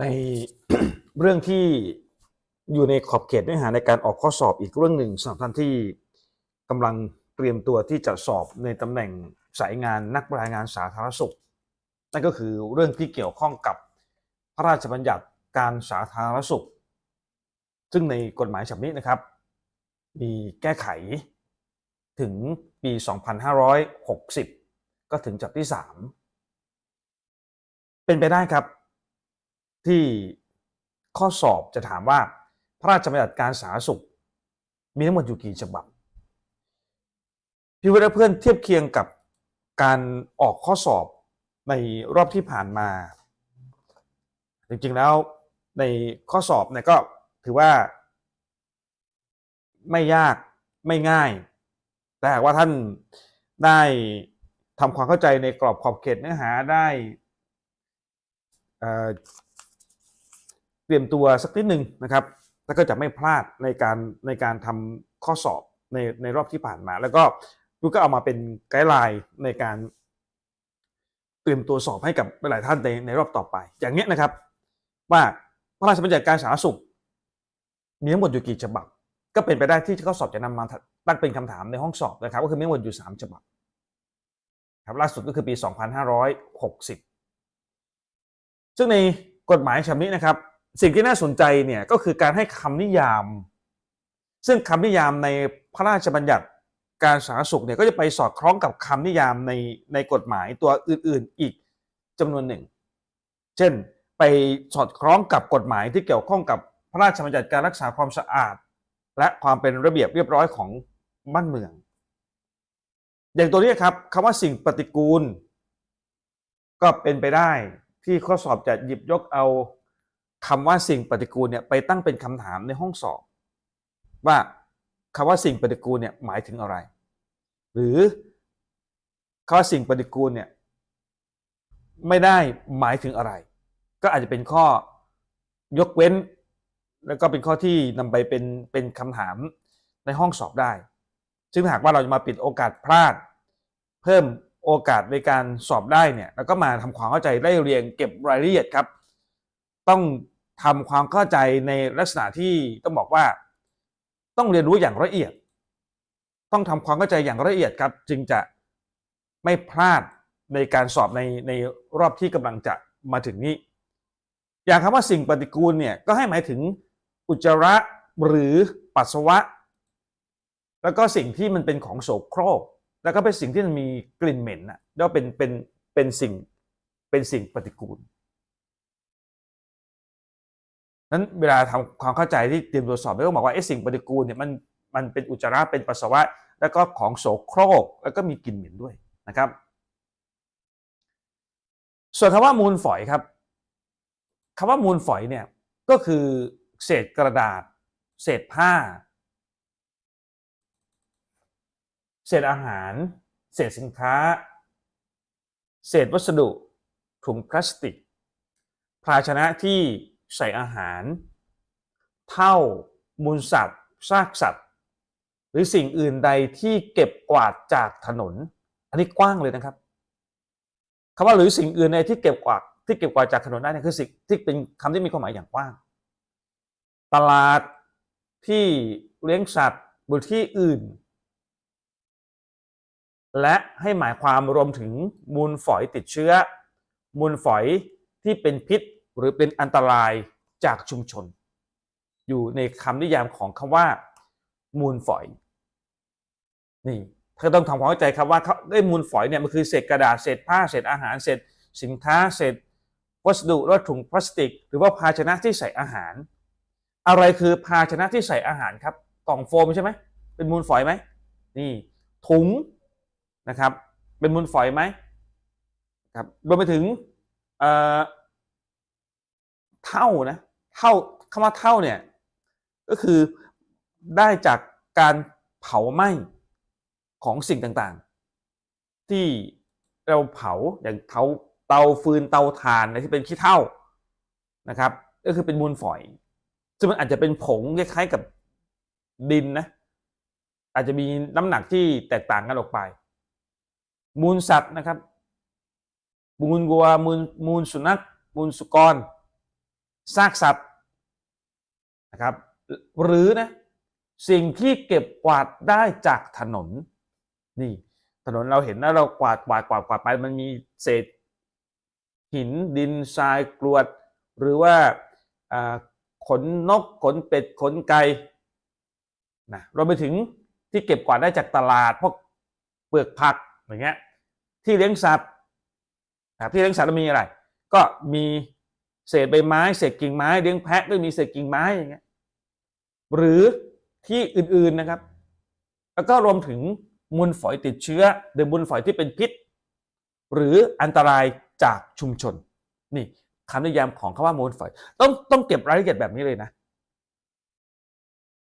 ในเรื่องที่อยู่ในขอบเขตเนื้อหาในการออกข้อสอบอีกเรื่องหนึ่งสำหรับท่านที่กำลังเตรียมตัวที่จะสอบในตำแหน่งสายงานนักรายงานสาธารณสุข นั่นก็คือเรื่องที่เกี่ยวข้องกับพระราชบัญญัติการสาธารณสุข ซึ่งในกฎหมายฉบับนี้นะครับ มีแก้ไขถึงปี 2560 ก็ถึงจับที่ 3 เป็นไปได้ครับ ที่ข้อสอบจะถามว่า พระราชบัญญัติการสาธารณสุข มีทั้งหมดอยู่กี่ฉบับพี่วิทยเพื่อนเทียบเคียงกับการออกข้อสอบในรอบที่ผ่านมา จริงๆแล้วในข้อสอบเนี่ยก็ถือว่า ไม่ยากไม่ง่าย แต่หากว่าท่านได้ทำความเข้าใจในกรอบขอบเขตเนื้อหาได้ เตรียมตัวสักนิดหนึ่งนะครับ แล้วก็จะไม่พลาดในการในการทำข้อสอบในในรอบที่ผ่านมา แล้วก็ลูกก็เอามาเป็นไกด์ไลน์ในการ เตรียมตัวสอบให้กับหลายท่านในในรอบต่อไป อย่างเนี้ยนะครับ ว่าพระราชบัญญัติการสาธารณสุขมีทั้งหมดอยู่กี่ฉบับ ก็เป็นไปได้ที่ข้อสอบจะนำมาตั้งเป็นคำถามในห้องสอบนะครับ ก็คือมีทั้งหมดอยู่ 3 ฉบับครับล่าสุดก็คือปี 2560 ซึ่งในกฎหมายฉบับนี้นะครับ สิ่งที่น่าสนใจเนี่ยก็คือการให้คำนิยาม ซึ่งคำนิยามในพระราชบัญญัติการสาธารณสุขเนี่ยก็จะไปสอดคล้องกับคำนิยามในในกฎหมายตัวอื่น ๆ อีกจำนวนหนึ่ง เช่นไปสอดคล้องกับกฎหมายที่เกี่ยวข้องกับพระราชบัญญัติการรักษาความสะอาด และความเป็นระเบียบเรียบร้อยของบ้านเมือง อย่างตัวนี้ครับคำว่าสิ่งปฏิกูล ก็เป็นไปได้ที่ข้อสอบจะหยิบยกเอา คำว่าสิ่งปฏิกูลเนี่ยไปตั้งเป็นคำถามในห้องสอบ ว่าคำว่าสิ่งปฏิกูลเนี่ยหมายถึงอะไร หรือคำว่าสิ่งปฏิกูลเนี่ยไม่ได้หมายถึงอะไร ก็อาจจะเป็นข้อยกเว้น แล้วก็เป็นข้อที่นำไปเป็นเป็นคำถามในห้องสอบได้ ซึ่งหากว่าเราจะมาปิดโอกาสพลาด เพิ่มโอกาสในการสอบได้เนี่ยแล้วก็มาทำความเข้าใจไล่เรียงเก็บรายละเอียดครับ ต้องทำความเข้าใจในลักษณะที่ต้องบอกว่า ต้องเรียนรู้อย่างละเอียด ต้องทำความเข้าใจอย่างละเอียดครับ จึงจะไม่พลาดในการสอบในในรอบที่กำลังจะมาถึงนี้ อย่างคำว่าสิ่งปฏิกูลเนี่ยก็ให้หมายถึงอุจจาระหรือปัสสาวะ แล้วก็สิ่งที่มันเป็นของโสโครก แล้วก็เป็นสิ่งที่มันมีกลิ่นเหม็นนะแล้วเป็นเป็นเป็นสิ่งเป็นสิ่งปฏิกูล นั้นเวลาทำความเข้าใจที่เตรียมตัวจสอบก็บอกว่าไอ้สิ่งปฏิกูลเนี่ยมันมันเป็นอุจจาระเป็นปัสสาวะ แล้วก็ของโสโครกแล้วก็มีกลิ่นเหม็นด้วยนะครับ ส่วนคำว่ามูลฝอยครับคำว่ามูลฝอยเนี่ยก็คือเศษกระดาษ เศษผ้า เศษอาหาร เศษสินค้า เศษวัสดุถุงพลาสติก ภาชนะที่ ใส่อาหาร เท่ามูลสัตว์ซากสัตว์ หรือสิ่งอื่นใดที่เก็บกวาดจากถนน อันนี้กว้างเลยนะครับคำว่าหรือสิ่งอื่นใดที่เก็บกวาดที่เก็บกวาดจากถนนได้นี่คือสิ่งที่เป็นคำที่มีความหมายอย่างกว้าง ตลาดที่เลี้ยงสัตว์บนที่อื่น และให้หมายความรวมถึงมูลฝอยติดเชื้อ มูลฝอยที่เป็นพิษ หรือเป็นอันตรายจากชุมชน อยู่ในคำนิยามของคำว่า มูลฝอย นี่ถ้าต้องทำความเข้าใจครับว่าเขาได้มูลฝอยเนี่ยมันคือเศษกระดาษเศษผ้าเศษอาหารเศษสินค้าเศษวัสดุหรือถุงพลาสติก หรือว่าภาชนะที่ใส่อาหาร อะไรคือภาชนะที่ใส่อาหารครับกล่องโฟมใช่ไหมเป็นมูลฝอยไหมนี่ถุงนะครับ เป็นมูลฝอยไหมครับรวมไปถึง เท่านะเท่าคำว่าเท่าเนี่ยก็คือได้จากการเผาไหม้ของสิ่งต่างๆ ที่เราเผาอย่างเตาเตาฟืนเตาถ่านอะไรที่เป็นขี้เถ้านะครับ ก็คือเป็นมูลฝอย ซึ่งมันอาจจะเป็นผงคล้ายๆกับดินนะอาจจะมีน้ำหนักที่แตกต่างกันออกไป มูลสัตว์นะครับ มูลวัวมูลมูลสุนัขมูลสุกร ซากสัตว์นะครับ หรือนะสิ่งที่เก็บกวาดได้จากถนนนี่ถนนเราเห็นนะเรากวาดกวาดกวาดกวาดไปมันมีเศษ หินดินทรายกรวด หรือว่าขนนกขนเป็ดขนไก่นะรวมไปถึงที่เก็บกวาดได้จากตลาดพวกเปลือกผักอย่างเงี้ยที่เลี้ยงสัตว์ที่เลี้ยงสัตว์มีอะไร ก็มี เศษใบไม้เศษกิ่งไม้เลี้ยงแพะก็มีเศษกิ่งไม้อย่างเงี้ยหรือที่อื่นๆนะครับ แล้วก็รวมถึงมูลฝอยติดเชื้อหรือมูลฝอยที่เป็นพิษ หรืออันตรายจากชุมชน นี่คำนิยามของคำว่ามูลฝอย ต้องต้องเก็บรายละเอียดแบบนี้เลยนะ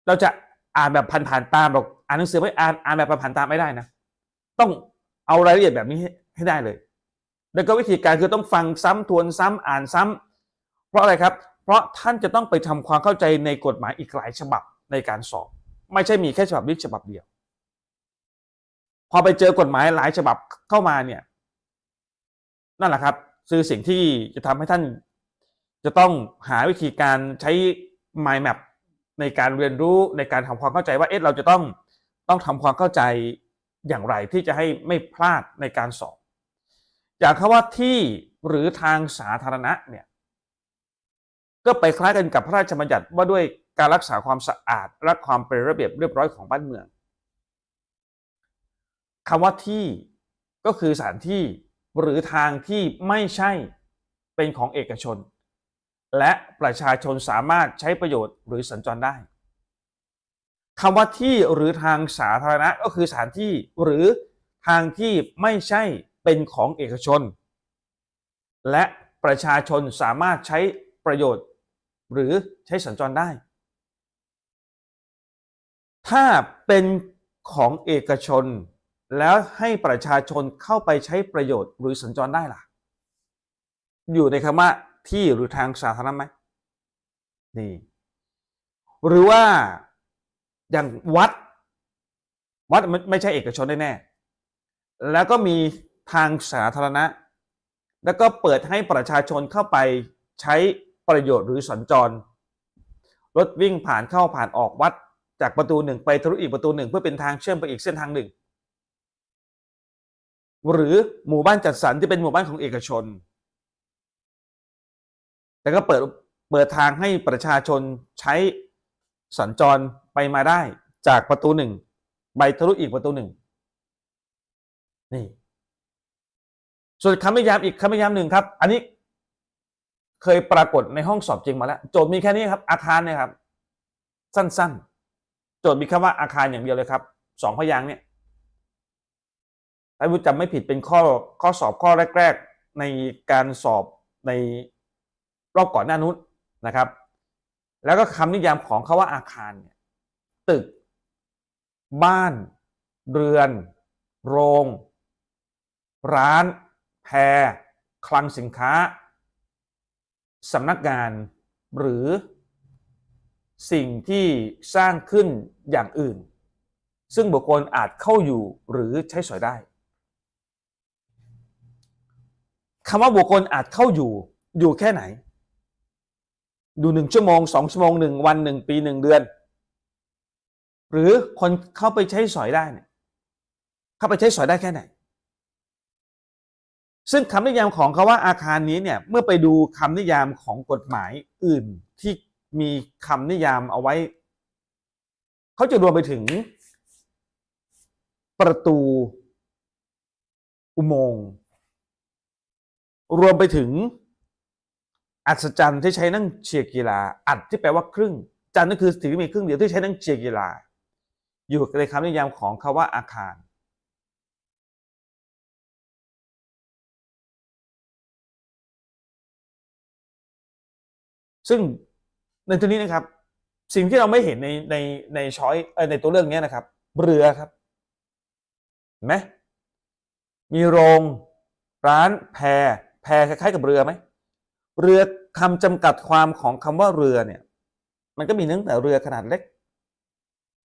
เราจะอ่านแบบผ่านๆตามบอกอ่านหนังสือไม่อ่านอ่านแบบผ่านๆตามไม่ได้นะ ต้องเอารายละเอียดแบบนี้ให้ให้ได้เลย แล้วก็วิธีการคือต้องฟังซ้ำทวนซ้ำอ่านซ้ำ เพราะอะไรครับ เพราะท่านจะต้องไปทำความเข้าใจในกฎหมายอีกหลายฉบับในการสอบ ไม่ใช่มีแค่ฉบับนี้ฉบับเดียว พอไปเจอกฎหมายหลายฉบับเข้ามาเนี่ยนั่นแหละครับคือสิ่งที่จะทำให้ท่านจะต้องหาวิธีการใช้ mind map ในการเรียนรู้ในการทำความเข้าใจว่าเอ๊ะเราจะต้องต้องทำความเข้าใจอย่างไรที่จะให้ไม่พลาดในการสอบอย่างคำว่าที่หรือทางสาธารณะเนี่ย ก็ไปคล้ายกันกับพระราชบัญญัติว่าด้วยการรักษาความสะอาดและความเป็นระเบียบเรียบร้อยของบ้านเมืองคำว่าที่ก็คือสถานที่หรือทางที่ไม่ใช่เป็นของเอกชน และประชาชนสามารถใช้ประโยชน์หรือสัญจรได้คำว่าที่หรือทางสาธารณะก็คือสถานที่หรือทางที่ไม่ใช่เป็นของเอกชน และประชาชนสามารถใช้ประโยชน์ หรือใช้สัญจรได้ ถ้าเป็นของเอกชน แล้วให้ประชาชนเข้าไปใช้ประโยชน์หรือสัญจรได้ล่ะ อยู่ในคำว่าที่หรือทางสาธารณะไหมนี่หรือว่าอย่างวัด วัดมันไม่ใช่เอกชนแน่ๆแล้วก็มีทางสาธารณะ แล้วก็เปิดให้ประชาชนเข้าไปใช้ ประโยชน์หรือสัญจร รถวิ่งผ่านเข้าผ่านออกวัด จากประตูหนึ่งไปทะลุอีกประตูหนึ่งเพื่อเป็นทางเชื่อมไปอีกเส้นทางหนึ่ง หรือหมู่บ้านจัดสรรที่เป็นหมู่บ้านของเอกชน แต่ก็เปิดเปิดทางให้ประชาชนใช้สัญจรไปมาได้จากประตูหนึ่งไปทะลุอีกประตูหนึ่งนี่ส่วนคำนิยามอีกคำนิยามหนึ่งครับ อันนี้ เคยปรากฏในห้องสอบจริงมาแล้ว โจทย์มีแค่นี้ครับ อาคารเนี่ยครับ สั้นๆ โจทย์มีคำว่าอาคารอย่างเดียวเลยครับสองพยางค์เนี่ยถ้าผู้จำไม่ผิดเป็นข้อข้อสอบข้อแรก ๆ ในการสอบในรอบก่อนหน้านู้นนะครับ แล้วก็คำนิยามของคาว่าอาคารเนี่ยตึก บ้าน เรือน โรง ร้าน แพร คลังสินค้า สำนักงานหรือสิ่งที่สร้างขึ้นอย่างอื่น ซึ่งบุคคลอาจเข้าอยู่หรือใช้สอยได้คำว่าบุคคลอาจเข้าอยู่อยู่แค่ไหนอยู่หนึ่งชั่วโมงสองชั่วโมงหนึ่งวันหนึ่งปีหนึ่งเดือน หรือคนเข้าไปใช้สอยได้เนี่ยเข้าไปใช้สอยได้แค่ไหน ซึ่งคำนิยามของคาว่าอาคารนี้เนี่ยเมื่อไปดูคำนิยามของกฎหมายอื่นที่มีคำนิยามเอาไว้ เขาจะรวมไปถึง ประตู อุโมงค์รวมไปถึง อัศจรรย์ที่ใช้นั่งเชียร์กีฬา อัดที่แปลว่าครึ่ง จันนั่นคือสิ่งที่มีครึ่งเดียวที่ใช้นั่งเชียร์กีฬา อยู่ในคำนิยามของคาว่าอาคาร ซึ่งในตัวนี้นะครับ สิ่งที่เราไม่เห็นในในในช้อยในตัวเรื่องนี้นะครับ เรือครับเห็นไหมมีโรง ร้านแพแพคล้ายๆกับเรือไหมเรือคำจำกัดความของคำว่าเรือเนี่ย มันก็มีตั้งแต่เรือขนาดเล็ก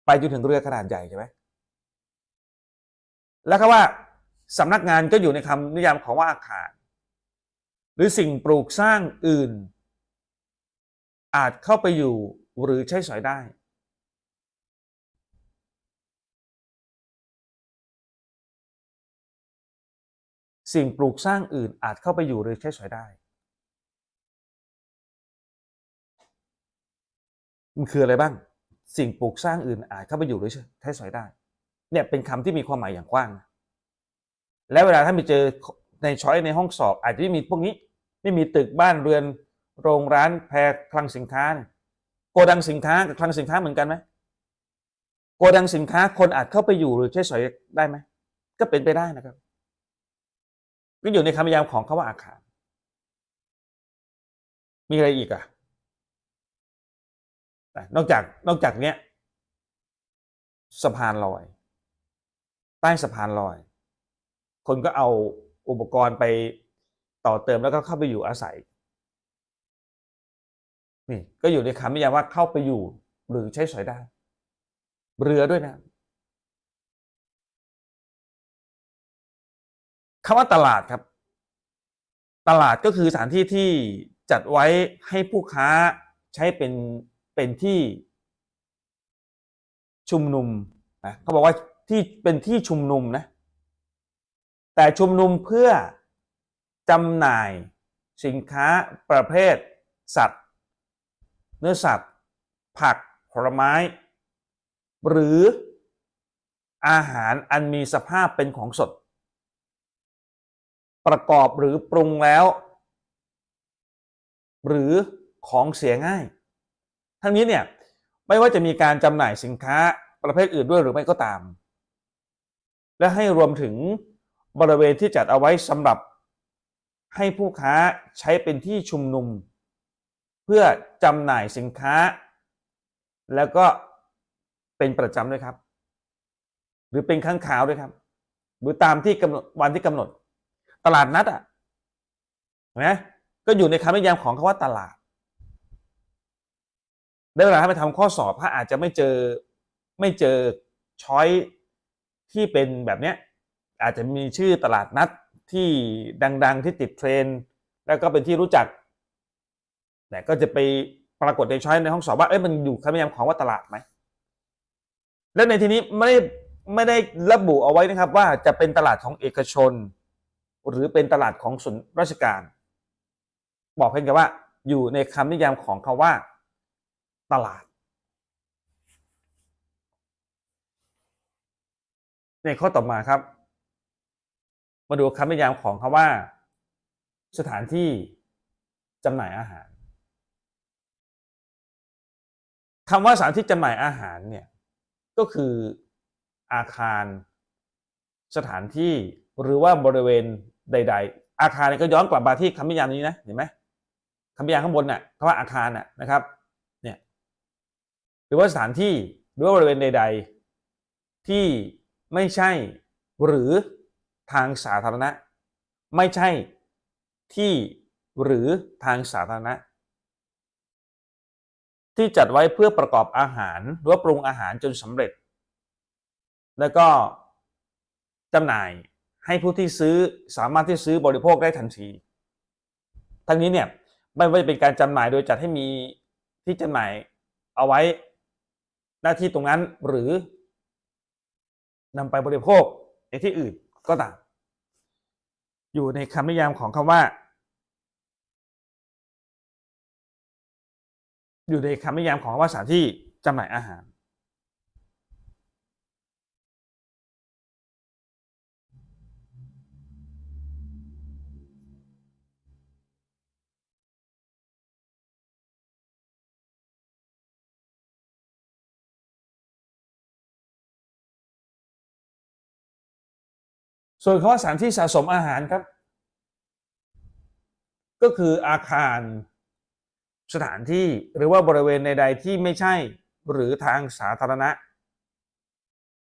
ไปจนถึงเรือขนาดใหญ่ใช่ไหมแล้วก็ว่าสำนักงานก็อยู่ในคำนิยามของว่าอาคาร หรือสิ่งปลูกสร้างอื่น อาจเข้าไปอยู่หรือใช้สอยได้ สิ่งปลูกสร้างอื่นอาจเข้าไปอยู่หรือใช้สอยได้ มันคืออะไรบ้าง สิ่งปลูกสร้างอื่นอาจเข้าไปอยู่หรือใช้สอยได้ เนี่ยเป็นคำที่มีความหมายอย่างกว้าง แล้วเวลาถ้าไปเจอในช้อยในห้องสอบ อาจจะไม่มีพวกนี้ ไม่มีตึกบ้านเรือน โรงร้านแพรคลังสินค้าเนี่ยโกดังสินค้ากับคลังสินค้าเหมือนกันไหมโกดังสินค้าคนอาจเข้าไปอยู่หรือใช้สอยได้ไหมก็เป็นไปได้นะครับก็อยู่ในคำนิยามของคาว่าอาคาร มีอะไรอีกอะนอกจากนอกจากเนี้ยสะพานลอย ใต้สะพานลอย คนก็เอาอุปกรณ์ไปต่อเติมแล้วก็เข้าไปอยู่อาศัย นี่ก็อยู่ในคำนิยามว่าเข้าไปอยู่ หรือใช้สอยได้ เรือด้วยนะคำว่าตลาดครับ ตลาดก็คือสถานที่ที่จัดไว้ให้ผู้ค้าใช้เป็นเป็นที่ชุมนุมนะเขาบอกว่าที่เป็นที่ชุมนุมนะแต่ชุมนุมเพื่อจำหน่ายสินค้าประเภทสัตว์ เนื้อสัตว์ ผักผลไม้ หรืออาหารอันมีสภาพเป็นของสด ประกอบหรือปรุงแล้ว หรือของเสียง่าย ทั้งนี้เนี่ยไม่ว่าจะมีการจำหน่ายสินค้าประเภทอื่นด้วยหรือไม่ก็ตาม และให้รวมถึงบริเวณที่จัดเอาไว้สำหรับให้ผู้ค้าใช้เป็นที่ชุมนุม เพื่อจำหน่ายสินค้า แล้วก็เป็นประจำด้วยครับ หรือเป็นข้างขาวด้วยครับ หรือตามที่กำหนดวันที่กำหนด ตลาดนัดอะนไหมก็อยู่ในคำนิยามของคาว่าตลาดได้เวลาให้ไปทำข้อสอบถ้าอาจจะไม่เจอไม่เจอช้อยที่เป็นแบบเนี้ยอาจจะมีชื่อตลาดนัดที่ดัง ๆ ที่ติดเทรนแล้วก็เป็นที่รู้จัก แต่ก็จะไปปรากฏในช้อยในห้องสอบว่าเอ้ยมันอยู่คำนิยามของว่าตลาดไหมและในที่นี้ไม่ได้ไม่ได้ระบุเอาไว้นะครับว่าจะเป็นตลาดของเอกชน หรือเป็นตลาดของส่วนราชการ บอกเพียงแค่ว่าอยู่ในคำนิยามของคาว่า ตลาด ในข้อต่อมาครับ มาดูคำนิยามของคาว่า สถานที่จำหน่ายอาหาร คำว่าสถานที่จำหน่ายอาหารเนี่ยก็คืออาคารสถานที่หรือว่าบริเวณใด ๆ อาคารก็ย้อนกลับมาที่คำนิยามนี้นะเห็นไหมคำนิยามข้างบนน่ะคำว่าอาคารน่ะนะครับเนี่ยหรือว่าสถานที่หรือว่าบริเวณใด ๆ ที่ไม่ใช่หรือทางสาธารณะ ไม่ใช่ที่หรือทางสาธารณะ ที่จัดไว้เพื่อประกอบอาหารหรือว่าปรุงอาหารจนสำเร็จ แล้วก็จำหน่ายให้ผู้ที่ซื้อสามารถที่ซื้อบริโภคได้ทันที ทั้งนี้เนี่ยไม่ว่าจะเป็นการจำหน่ายโดยจัดให้มีที่จำหน่ายเอาไว้หน้าที่ตรงนั้นหรือนำไปบริโภคในที่อื่นก็ตามอยู่ในคำนิยามของคำว่า อยู่ในคำนิยามของว่าสถานที่จำหน่ายอาหาร ส่วนคำว่าสถานที่สะสมอาหารครับ ก็คืออาคาร สถานที่หรือว่าบริเวณใดๆที่ไม่ใช่หรือทางสาธารณะ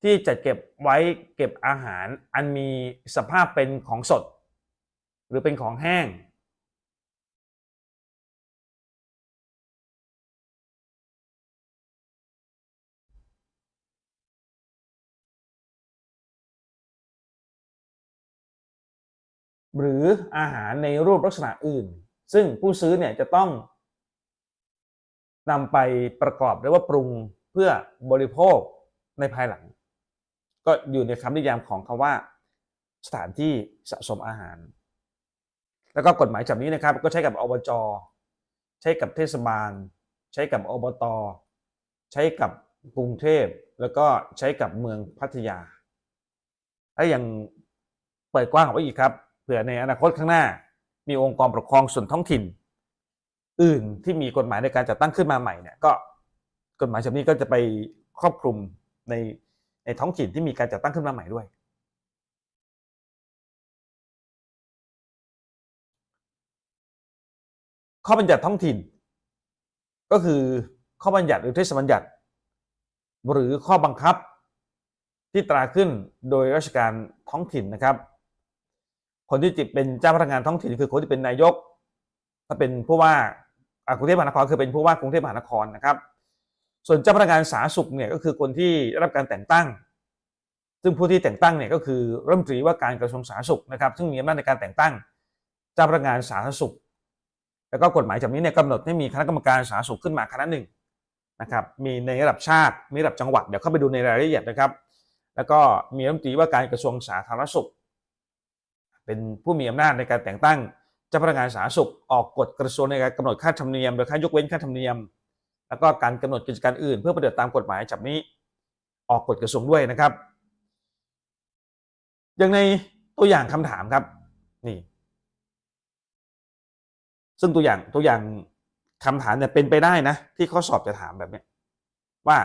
ที่จัดเก็บไว้เก็บอาหารอันมีสภาพเป็นของสด หรือเป็นของแห้ง หรืออาหารในรูปลักษณะอื่น ซึ่งผู้ซื้อเนี่ยจะต้อง นำไปประกอบหรือว่าปรุงเพื่อบริโภคในภายหลัง ก็อยู่ในคำนิยามของคำว่า สถานที่สะสมอาหาร แล้วก็กฎหมายฉบับนี้นะครับ ก็ใช้กับอบจ ใช้กับเทศบาล ใช้กับอบต ใช้กับกรุงเทพแล้วก็ใช้กับเมืองพัทยาและยังเปิดกว้างออกไปอีกครับเผื่อในอนาคตข้างหน้า มีองค์กรปกครองส่วนท้องถิ่น อื่นที่มีกฎหมายในการจัดตั้งขึ้นมาใหม่เนี่ยก็กฎหมายฉบับนี้ก็จะไปครอบคลุมในในท้องถิ่นที่มีการจัดตั้งขึ้นมาใหม่ด้วย ข้อบัญญัติท้องถิ่น ก็คือข้อบัญญัติหรือเทศบัญญัติ หรือข้อบังคับที่ตราขึ้นโดยราชการท้องถิ่นนะครับ คนที่จิเป็นเจ้าพนักงานท้องถิ่นคือคนที่เป็นนายก ถ้าเป็นผู้ว่า กรุงเทพมหานครคือเป็นผู้ว่ากรุงเทพมหานครนะครับ ส่วนเจ้าพนักงานสาธารณสุขเนี่ยก็คือคนที่ได้รับการแต่งตั้ง ซึ่งผู้ที่แต่งตั้งเนี่ยก็คือรัฐมนตรีว่าการกระทรวงสาธารณสุขนะครับ ซึ่งมีอำนาจในการแต่งตั้ง เจ้าพนักงานสาธารณสุข แล้วก็กฎหมายฉบับนี้เนี่ยกำหนดให้มีคณะกรรมการสาธารณสุขขึ้นมาคณะหนึ่งนะครับ มีในระดับชาติ มีระดับจังหวัด เดี๋ยวเข้าไปดูในรายละเอียดนะครับ แล้วก็มีรัฐมนตรีว่าการกระทรวงสาธารณสุข เป็นผู้มีอำนาจในการแต่งตั้ง จ้าพนักงานสาธารณสุขออกกฎกระทรวงในการกำหนดค่าธรรมเนียมโดยค่ายกเว้นค่าธรรมเนียม แล้วก็การกำหนดกิจการอื่น เพื่อปฏิบัติตามกฎหมายฉบับนี้ ออกกฎกระทรวงด้วยนะครับ อย่างในตัวอย่างคำถามครับนี่ ซึ่งตัวอย่างตัวอย่างคำถามเนี่ยเป็นไปได้นะ ที่ข้อสอบจะถามแบบนี้ว่า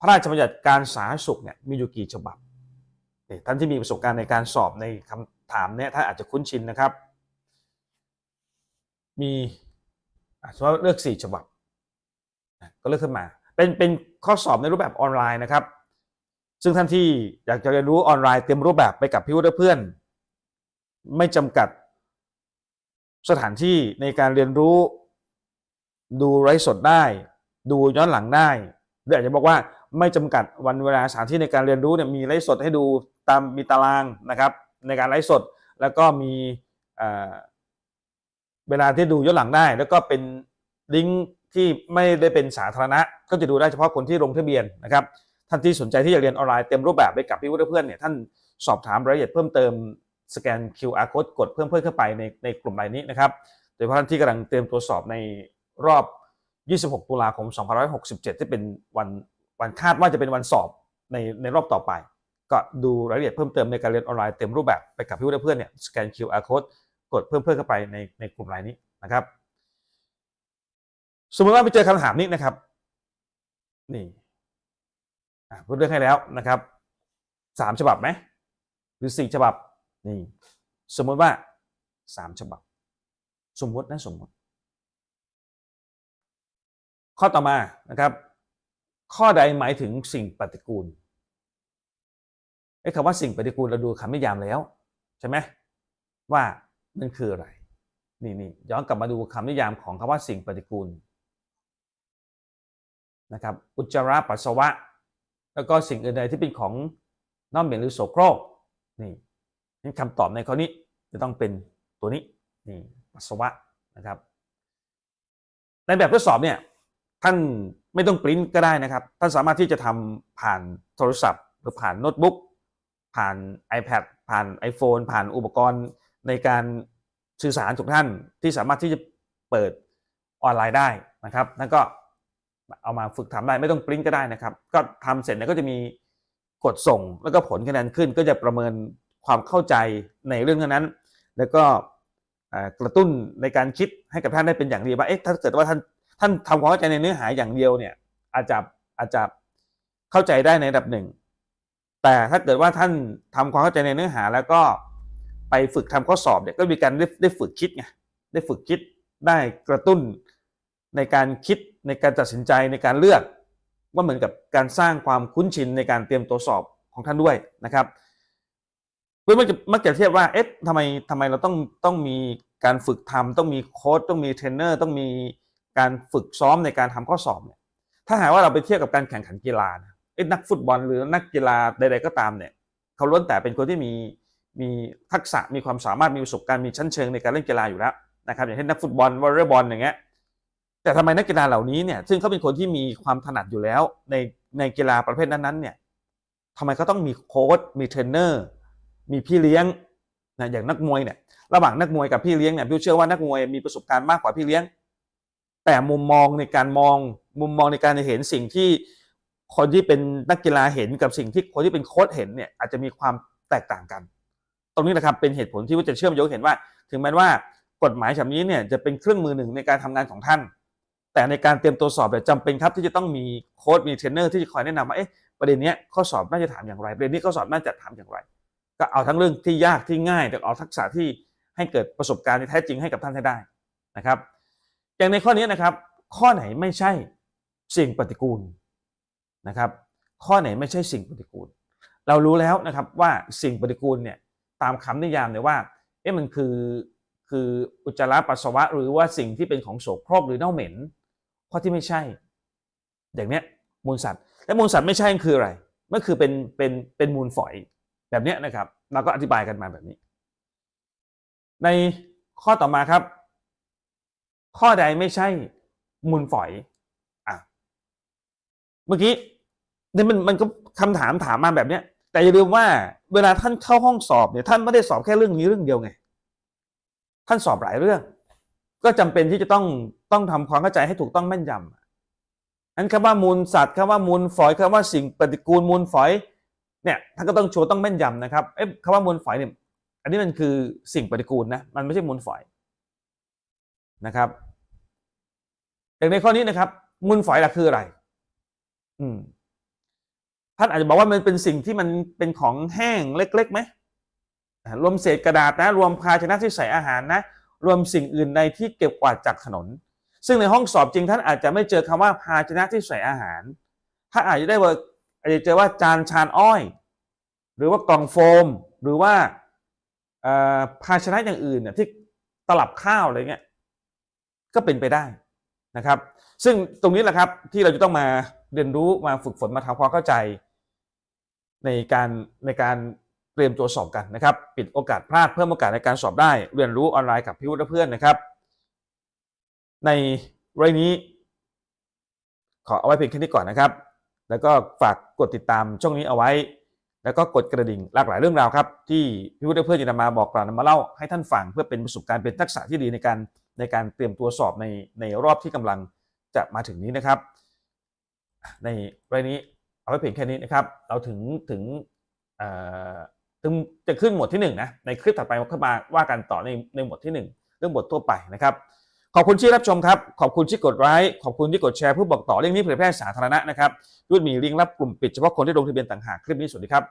พระราชบัญญัติการสาธารณสุขเนี่ยมีอยู่กี่ฉบับท่านที่มีประสบการณ์ในการสอบในคำถามเนี่ยท่านอาจจะคุ้นชินนะครับ มีอะสมมติว่าเลือกสี่ฉบับ ก็เลือกขึ้นมา เป็นเป็นข้อสอบในรูปแบบออนไลน์นะครับ ซึ่งท่านที่อยากจะเรียนรู้ออนไลน์เต็มรูปแบบไปกับพี่วุฒิเพื่อน ไม่จำกัดสถานที่ในการเรียนรู้ดูไลฟ์สดได้ ดูย้อนหลังได้หรืออาจจะบอกว่าไม่จำกัดวันเวลาสถานที่ในการเรียนรู้เนี่ยมีไลฟ์สดให้ดูตามมีตารางนะครับ ในการไลฟ์สดแล้วก็มี เวลาที่ดูย้อนหลังได้ แล้วก็เป็นลิงก์ที่ไม่ได้เป็นสาธารณะ ก็จะดูได้เฉพาะคนที่ลงทะเบียนนะครับท่านที่สนใจที่จะเรียนออนไลน์เต็มรูปแบบไปกับพี่วุฒิเพื่อนเนี่ยท่านสอบถามรายละเอียดเพิ่มเติมสแกน QR code กดเพิ่มเพิ่มเข้าไปในในกลุ่มรายนี้นะครับโดยเฉพาะท่านที่กำลังเตรียมตัวสอบในรอบ 26 ตุลาคม 2567 ที่เป็นวันวันคาดว่าจะเป็นวันสอบในในรอบต่อไป ก็ดูรายละเอียดเพิ่มเติมในการเรียนออนไลน์เต็มรูปแบบไปกับพี่วุฒิเพื่อนเนี่ยสแกน QR code กดเพิ่มเพิ่มเข้าไปในในกลุ่มรายนี้นะครับ สมมติว่าไปเจอคำถามนี้นะครับ นี่พูดเรื่องให้แล้วนะครับสามฉบับไหมหรือสี่ฉบับนี่สมมติว่าสามฉบับ สมมตินะสมมติ ข้อต่อมานะครับ ข้อใดหมายถึงสิ่งปฏิกูลไอ้คำว่าสิ่งปฏิกูลเราดูคำนิยามแล้ว ใช่ไหมว่า มันคืออะไร นี่นี่ย้อนกลับมาดูคำนิยามของคำว่าสิ่งปฏิกูลนะครับอุจจาระปัสสาวะ แล้วก็สิ่งอื่นใดที่เป็นของน้อมเหม็นหรือโสโครกนี่นี่คำตอบในข้อนี้จะต้องเป็นตัวนี้นี่ปัสสาวะนะครับ ในแบบทดสอบเนี่ยท่านไม่ต้องปริ้นก็ได้นะครับ ท่านสามารถที่จะทำผ่านโทรศัพท์ หรือผ่านโน้ตบุ๊กผ่าน iPad ผ่าน iPhone ผ่านอุปกรณ์ ในการสื่อสารทุกท่านที่สามารถที่จะเปิดออนไลน์ได้นะครับนั่นก็เอามาฝึกทำได้ไม่ต้องปริ้นก็ได้นะครับ ก็ทำเสร็จเนี่ยก็จะมีกดส่งแล้วก็ผลคะแนนขึ้น ก็จะประเมินความเข้าใจในเรื่องนั้น แล้วก็กระตุ้นในการคิดให้กับท่านได้เป็นอย่างดีว่าเอ๊ะถ้าเกิดว่าท่านท่านทำความเข้าใจในเนื้อหาอย่างเดียวเนี่ยอาจจะอาจจะเข้าใจได้ในระดับหนึ่งแต่ถ้าเกิดว่าท่านทำความเข้าใจในเนื้อหาแล้วก็ ไปฝึกทำข้อสอบเนี่ยก็มีการได้ได้ฝึกคิดไงได้ฝึกคิดได้กระตุ้นในการคิดในการตัดสินใจในการเลือกว่าเหมือนกับการสร้างความคุ้นชินในการเตรียมตัวสอบของท่านด้วยนะครับเพื่อนมักจะมักจะเทียบว่าเอ๊ะทำไมทำไมเราต้องต้องมีการฝึกทำต้องมีโค้ชต้องมีเทรนเนอร์ต้องมีการฝึกซ้อมในการทำข้อสอบเนี่ยถ้าหากว่าเราไปเทียบกับการแข่งขันกีฬานะนักฟุตบอลหรือนักกีฬาใด ๆ ก็ตามเนี่ยเขาล้วนแต่เป็นคนที่มี มีทักษะมีความสามารถมีประสบการณ์มีชั้นเชิงในการเล่นกีฬาอยู่แล้วนะครับอย่างเช่นนักฟุตบอลวอลเลย์บอลอย่างเงี้ยแต่ทำไมนักกีฬาเหล่านี้เนี่ยซึ่งเขาเป็นคนที่มีความถนัดอยู่แล้วในในกีฬาประเภทนั้นๆเนี่ยทำไมเขาต้องมีโค้ชมีเทรนเนอร์มีพี่เลี้ยงนะอย่างนักมวยเนี่ยระหว่างนักมวยกับพี่เลี้ยงเนี่ยพี่เชื่อว่านักมวยมีประสบการณ์มากกว่าพี่เลี้ยง แต่มุมมองในการมองมุมมองในการเห็นสิ่งที่คนที่เป็นนักกีฬาเห็นกับสิ่งที่คนที่เป็นโค้ชเห็นเนี่ยอาจจะมีความแตกต่างกัน ตรงนี้นะครับเป็นเหตุผลที่ว่าจะเชื่อมโยงเห็นว่า ถึงแม้ว่ากฎหมายฉบับนี้เนี่ยจะเป็นเครื่องมือหนึ่งในการทำงานของท่าน แต่ในการเตรียมตัวสอบเนี่ยจำเป็นครับที่จะต้องมีโค้ชมีเทรนเนอร์ที่จะคอยแนะนำว่าเอ๊ะประเด็นเนี้ยข้อสอบน่าจะถามอย่างไร ประเด็นนี้ข้อสอบน่าจะถามอย่างไร ก็เอาทั้งเรื่องที่ยากที่ง่าย แต่เอาทักษะที่ให้เกิดประสบการณ์ที่แท้จริงให้กับท่านให้ได้นะครับ อย่างในข้อนี้นะครับ ข้อไหนไม่ใช่สิ่งปฏิกูลนะครับ ข้อไหนไม่ใช่สิ่งปฏิกูล เรารู้แล้วนะครับว่าสิ่งปฏิกูลเนี่ย ตามคำนิยามเนี่ยว่าเอ๊ะมันคือคืออุจจาระปัสสาวะหรือว่าสิ่งที่เป็นของโสโครกหรือเน่าเหม็นข้อที่ไม่ใช่ อย่างเนี้ยมูลสัตว์ และมูลสัตว์ไม่ใช่คืออะไรมันคือเป็นเป็นเป็นมูลฝอยแบบเนี้ยนะครับ เราก็อธิบายกันมาแบบนี้ ในข้อต่อมาครับ ข้อใดไม่ใช่มูลฝอยอะเมื่อกี้นี่มันมันก็คำถามถามมาแบบเนี้ย แต่อย่าลืมว่าเวลาท่านเข้าห้องสอบเนี่ยท่านไม่ได้สอบแค่เรื่องนี้เรื่องเดียวไง ท่านสอบหลายเรื่อง ก็จำเป็นที่จะต้องต้องทำความเข้าใจให้ถูกต้องแม่นยำนั้นคำว่ามูลสัตว์คำว่ามูลฝอยคำว่าสิ่งปฏิกูลมูลฝอยเนี่ยท่านก็ต้องโชว์ต้องแม่นยำนะครับเอ๊ะคำว่ามูลฝอยเนี่ยอันนี้มันคือสิ่งปฏิกูลนะมันไม่ใช่มูลฝอยนะครับอย่างในข้อนี้นะครับ มูลฝอยล่ะคืออะไร อืม ท่านอาจจะบอกว่ามันเป็นสิ่งที่มันเป็นของแห้งเล็กๆไหมรวมเศษกระดาษนะ รวมภาชนะที่ใส่อาหารนะ รวมสิ่งอื่นใดที่เก็บกวาดจากถนน ซึ่งในห้องสอบจริงท่านอาจจะไม่เจอคำว่าภาชนะที่ใส่อาหาร ถ้านอาจจะได้ว่าอาจจะเจอว่าจานชานอ้อย หรือว่ากล่องโฟม หรือว่าภาชนะอย่างอื่นเนี่ยที่ตลับข้าวอะไรเงี้ยก็เป็นไปได้นะครับ ซึ่งตรงนี้แหละครับที่เราจะต้องมา เรียนรู้มาฝึกฝนมาทำความเข้าใจ ในการในการเตรียมตัวสอบกันนะครับ ปิดโอกาสพลาดเพิ่มโอกาสในการสอบได้ เรียนรู้ออนไลน์กับพี่วุฒิเพื่อนนะครับ ในเรื่องนี้ ขอเอาไว้เพียงแค่นี้ก่อนนะครับ แล้วก็ฝากกดติดตามช่องนี้เอาไว้ แล้วก็กดกระดิ่งหลากหลายเรื่องราวครับ ที่พี่วุฒิเพื่อนจะนำมาบอกกล่าวนำมาเล่าให้ท่านฟังเพื่อเป็นประสบการณ์เป็นทักษะที่ดีในการในการเตรียมตัวสอบในในรอบที่กำลังจะมาถึงนี้นะครับ ในรายนี้เอาไว้เพียงแค่นี้นะครับ เราถึงถึงถึงจะขึ้นหมวดที่หนึ่งนะในคลิปถัดไปเข้ามาว่ากันต่อในในหมวดที่หนึ่งเรื่องบททั่วไปนะครับขอบคุณที่รับชมครับ ขอบคุณที่กดไลค์ขอบคุณที่กดแชร์เพื่อบอกต่อเรื่องนี้เผยแพร่สาธารณะนะครับด้วยมีลิงก์รับกลุ่มปิดเฉพาะคนที่ลงทะเบียนต่างหากคลิปนี้สวัสดีครับ